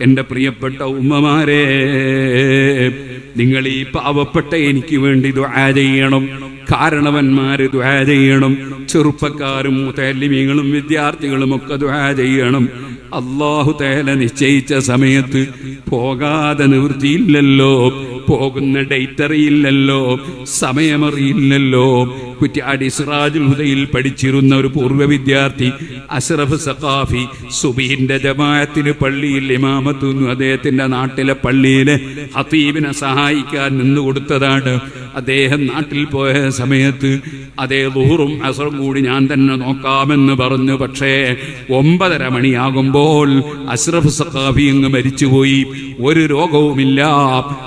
എന്റെ പ്രിയപ്പെട്ട ഉമ്മമാരെ നിങ്ങൾ ഈ പാവപ്പെട്ട എനിക്ക് വേണ്ടി ദുആ ചെയ്യണം. കാരണവന്മാര് ദുആ ചെയ്യണം. ചെറുപ്പക്കാരും മുത്തല്ലിമീങ്ങളും വിദ്യാർത്ഥികളും ഒക്കെ ദുആ ചെയ്യണം. അള്ളാഹു തേല നിശ്ചയിച്ച സമയത്ത് പോകാതെ നിവൃത്തിയില്ലല്ലോ. പോകുന്ന ഡേറ്റ് അറിയില്ലല്ലോ സമയമറിയില്ലല്ലോ. കുറ്റ്യാടി സിറാജുൽ ഹുദയിൽ പഠിച്ചിരുന്ന ഒരു പൂർവ വിദ്യാർത്ഥി അഷ്റഫ് സഖാഫി സുബീന്റെ ജമാഅത്തിന് പള്ളിയിൽ ഇമാമത്തുന്നു. അദ്ദേഹത്തിന്റെ നാട്ടിലെ പള്ളിയിലെ ഹത്തീബിനെ സഹായിക്കാൻ നിന്ന് കൊടുത്തതാണ് അദ്ദേഹം നാട്ടിൽ പോയ സമയത്ത് അതേ ദൂറും അസറും കൂടി ഞാൻ തന്നെ നോക്കാമെന്ന് പറഞ്ഞു. പക്ഷേ ഒമ്പതര മണിയാകുമ്പോൾ അഷ്റഫ് സഖാഫി അങ്ങ് മരിച്ചുപോയി. ഒരു രോഗവുമില്ല.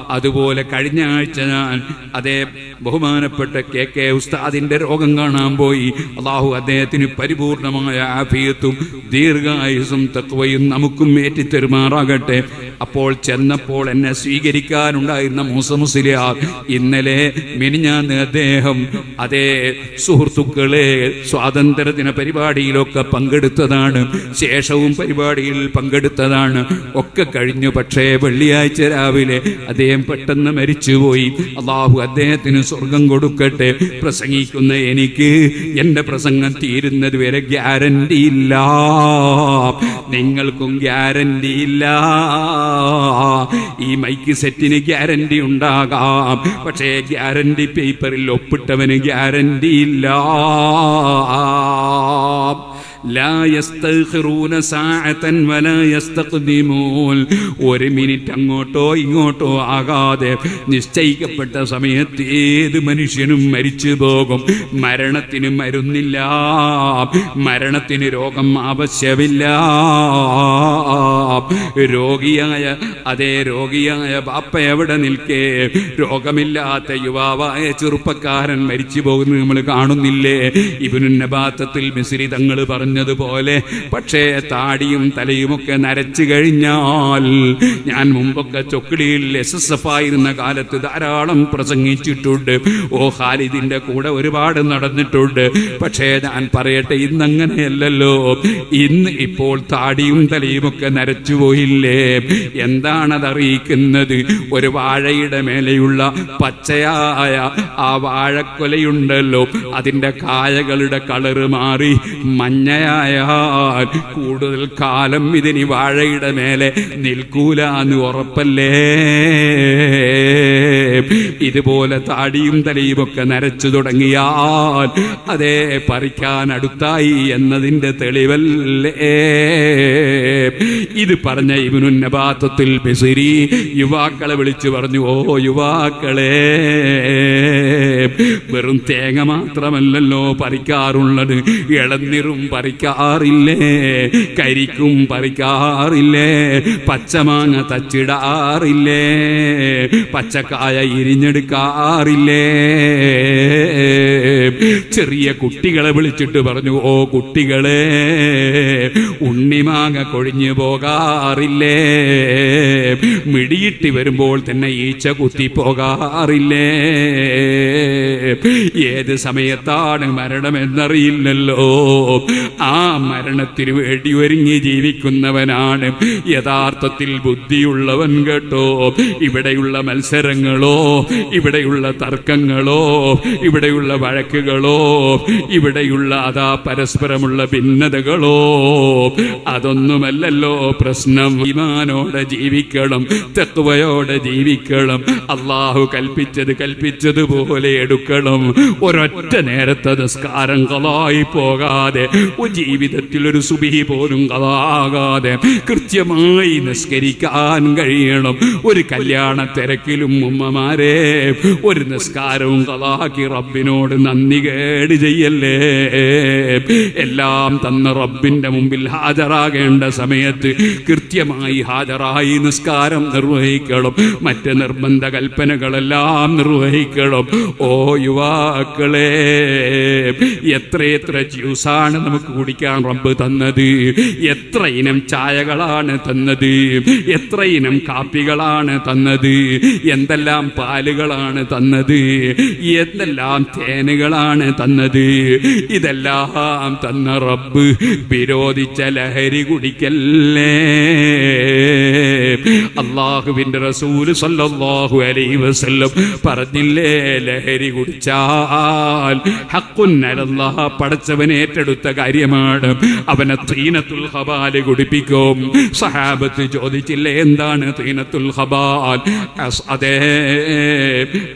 അതുപോലെ കഴിഞ്ഞ ആഴ്ച ഞാൻ അതേ ബഹുമാനപ്പെട്ട കെ കെ ഉസ്താദിന്റെ രോഗം കാണാൻ പോയി. അള്ളാഹു അദ്ദേഹത്തിന് പരിപൂർണമായ ആഫിയത്തും ദീർഘായുസും തത്വയും നമുക്കും ഏറ്റിത്തെരുമാറാകട്ടെ. അപ്പോൾ ചെന്നപ്പോൾ എന്നെ സ്വീകരിക്കാനുണ്ടായിരുന്ന മൂസ ഇന്നലെ മിനിഞ്ഞ അദ്ദേഹം അതേ സുഹൃത്തുക്കളെ സ്വാതന്ത്ര്യദിന പരിപാടിയിലൊക്കെ പങ്കെടുത്തതാണ് ശേഷവും പരിപാടിയിൽ പങ്കെടുത്തതാണ്. ഒക്കെ കഴിഞ്ഞു പക്ഷേ വെള്ളിയാഴ്ച രാവിലെ അദ്ദേഹം പെട്ടെന്ന് മരിച്ചുപോയി. അള്ളാഹു അദ്ദേഹത്തിന് സ്വർഗം കൊടുക്കട്ടെ. പ്രസംഗിക്കുന്ന എനിക്ക് എന്റെ പ്രസംഗം തീരുന്നത് വരെ ഗ്യാരണ്ടി ഇല്ല. നിങ്ങൾക്കും ഗ്യാരണ്ടി ഇല്ല. ഈ മൈക്ക് സെറ്റിന് ഗ്യാരണ്ടി ഉണ്ടാകാം. പക്ഷേ ഗ്യാരണ്ടി പേപ്പറിൽ ഒപ്പിട്ടവന് ഗ്യാരണ്ടി ഇല്ല. ഒരു മിനിറ്റ് അങ്ങോട്ടോ ഇങ്ങോട്ടോ ആകാതെ നിശ്ചയിക്കപ്പെട്ട സമയത്ത് ഏത് മനുഷ്യനും മരിച്ചു പോകും. മരണത്തിന് മരുന്നില്ല. മരണത്തിന് രോഗം ആവശ്യമില്ല. രോഗിയായ അതേ രോഗിയായ ബാപ്പ എവിടെ നിൽക്കേ? രോഗമില്ലാത്ത യുവാവായ ചെറുപ്പക്കാരൻ മരിച്ചു പോകുന്നത് നമ്മൾ കാണുന്നില്ലേ? ഇവനുന്നപാത്തത്തിൽ മിശ്രി തങ്ങൾ പറഞ്ഞതുപോലെ. പക്ഷേ താടിയും തലയുമൊക്കെ നരച്ചു കഴിഞ്ഞാൽ ഞാൻ മുമ്പൊക്കെ ചൊക്കിളിയിൽ എസ് എസ് എഫ് ആയിരുന്ന കാലത്ത് ധാരാളം പ്രസംഗിച്ചിട്ടുണ്ട്. ഓ ഖാലിദിന്റെ കൂടെ ഒരുപാട് നടന്നിട്ടുണ്ട്. പക്ഷേ ഞാൻ പറയട്ടെ ഇന്നങ്ങനെയല്ലല്ലോ. ഇന്ന് ഇപ്പോൾ താടിയും തലയുമൊക്കെ നരച്ചുപോയില്ലേ എന്താണത് അറിയിക്കുന്നത് ഒരു വാഴയുടെ മേലെയുള്ള പച്ചയായ ആ വാഴക്കൊലയുണ്ടല്ലോ. അതിന്റെ കായകളുടെ കളറ് മാറി മഞ്ഞയായാൽ കൂടുതൽ കാലം ഇതിനി വാഴയുടെ മേലെ നിൽക്കൂല എന്ന് ഉറപ്പല്ലേ? ഇതുപോലെ താടിയും തലയും ഒക്കെ നരച്ചു തുടങ്ങിയാൽ അതേ പറിക്കാൻ അടുത്തായി എന്നതിന്റെ തെളിവല്ലേ? ഇത് പറഞ്ഞ ഇവനുന്നപാത്തത്തിൽ ബിസിരി യുവാക്കളെ വിളിച്ചു പറഞ്ഞു ഓ യുവാക്കളെ വെറും തേങ്ങ മാത്രമല്ലല്ലോ പറിക്കാറുള്ളത്. ഇളന്നിറും പറിക്കാറില്ലേ? കരിക്കും പറിക്കാറില്ലേ? പച്ചമാങ്ങ തച്ചിടാറില്ലേ? പച്ചക്കായ ഇരിഞ്ഞെടുക്കാറില്ലേ? ചെറിയ കുട്ടികളെ വിളിച്ചിട്ട് പറഞ്ഞു ഓ കുട്ടികളെ ഉണ്ണിമാങ്ങ കൊഴിഞ്ഞു പോകാറില്ലേ? മിടിയിട്ട് വരുമ്പോൾ തന്നെ ഈച്ച കുത്തി പോകാറില്ലേ? ഏത് സമയത്താണ് മരണമെന്നറിയില്ലല്ലോ. ആ മരണത്തിന് വേണ്ടി ഒരുങ്ങി ജീവിക്കുന്നവനാണ്. യഥാർത്ഥത്തിൽ ബുദ്ധിയുള്ളവൻ കേട്ടോ. ഇവിടെയുള്ള മത്സരങ്ങളോ ഇവിടെയുള്ള തർക്കങ്ങളോ ഇവിടെയുള്ള വഴക്കുകളോ ഇവിടെയുള്ള അതാ പരസ്പരമുള്ള ഭിന്നതകളോ അതൊന്നുമല്ലല്ലോ പ്രശ്നം. ഇമാനോടെ ജീവിക്കണം തെക്കുവയോടെ ജീവിക്കണം അള്ളാഹു കൽപ്പിച്ചത് കൽപ്പിച്ചതുപോലെ എടുക്കണം. ഒരൊറ്റ നേരത്തെ നിസ്കാരം കളായി പോകാതെ ജീവിതത്തിൽ ഒരു സുബിഹി പോലും കഥാകാതെ കൃത്യമായി നിസ്കരിക്കാൻ കഴിയണം. ഒരു കല്യാണ തിരക്കിലും ഉമ്മമാരെ ഒരു നിസ്കാരവും കഥാക്കി റബ്ബിനോട് നന്ദി കേട് ചെയ്യല്ലേ? എല്ലാം തന്ന റബ്ബിന്റെ മുമ്പിൽ ഹാജരാകേണ്ട സമയത്ത് കൃത്യമായി ഹാജരായി നിസ്കാരം നിർവഹിക്കണം. മറ്റ് നിർബന്ധ കൽപ്പനകളെല്ലാം നിർവഹിക്കണം. ഓ യുവാക്കളെ എത്രയെത്ര ജ്യൂസാണ് നമുക്ക് കുടിക്കാൻ റബ്ബ് തന്നത്? എത്ര ഇനം ചായകളാണ് തന്നത്? എത്ര ഇനം കാപ്പികളാണ് തന്നത്? എന്തെല്ലാം പാലുകളാണ് തന്നത്? എന്തെല്ലാം തേനുകളാണ് തന്നത്? ഇതെല്ലാം തന്ന റബ്ബ് വിരോധിച്ച ലഹരി കുടിക്കല്ലേ? അള്ളാഹുവിന്റെ റസൂൽ സല്ലല്ലാഹു അലൈഹി വസല്ലം പറഞ്ഞില്ലേ ലഹരി കുടിച്ചാൽ ഹക്കുന്നലല്ലാ പടച്ചവൻ ഏറ്റെടുത്ത കാര്യമാണ്. അവനെ തീനത്തുൽ ഹബാൽ കുടിപ്പിക്കും. സഹാബത്ത് ചോദിച്ചില്ലേ എന്താണ് തീനത്തുൽ ഹബാൽ? അതേ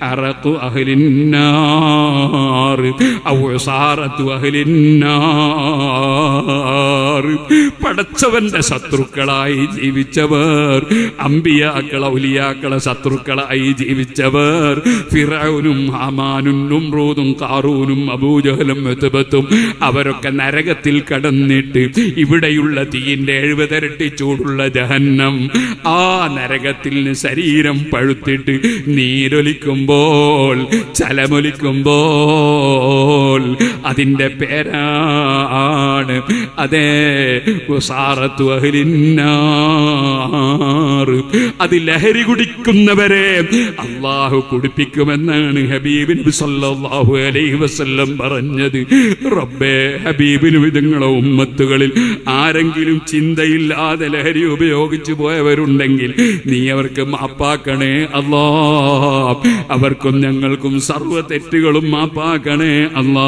അറഖു അഹ്ലിന്നാർ ഔസാറത്തു സാറത്തു പടച്ചവന്റെ ശത്രുക്കളായി ജീവിച്ചവർ അമ്പിയാക്കള ഉലിയാക്കള ശത്രുക്കളായി ജീവിച്ചവർ ഫിറൌനും ഹാമാനും നുംറൂദും കാറൂനും അബൂജഹലും മെത്തുബത്തും അവരൊക്കെ നരകത്തിൽ കടന്നിട്ട് ഇവിടെയുള്ള തീയിന്റെ എഴുപതിരട്ടി ചൂടുള്ള ജഹന്നം ആ നരകത്തിൽ ശരീരം പഴുത്തിട്ട് നീരൊലിക്കുമ്പോൾ ചലമൊലിക്കുമ്പോൾ അതിന്റെ പേരാണ് അതേ അത് ലഹരി കുടിക്കുന്നവരെ അള്ളാഹു കുടിപ്പിക്കുമെന്നാണ് ഹബീബിന് സല്ലാഹു അലൈഹി വസ്ല്ലം പറഞ്ഞത്. റബ്ബേ ഹബീബിന് ഇതുങ്ങളെ ഉമ്മത്തുകളിൽ ആരെങ്കിലും ചിന്തയില്ലാതെ ലഹരി ഉപയോഗിച്ചു പോയവരുണ്ടെങ്കിൽ നീ അവർക്ക് മാപ്പാക്കണേ അല്ലാ. അവർക്കും ഞങ്ങൾക്കും സർവ തെറ്റുകളും മാപ്പാക്കണേ അല്ലാ.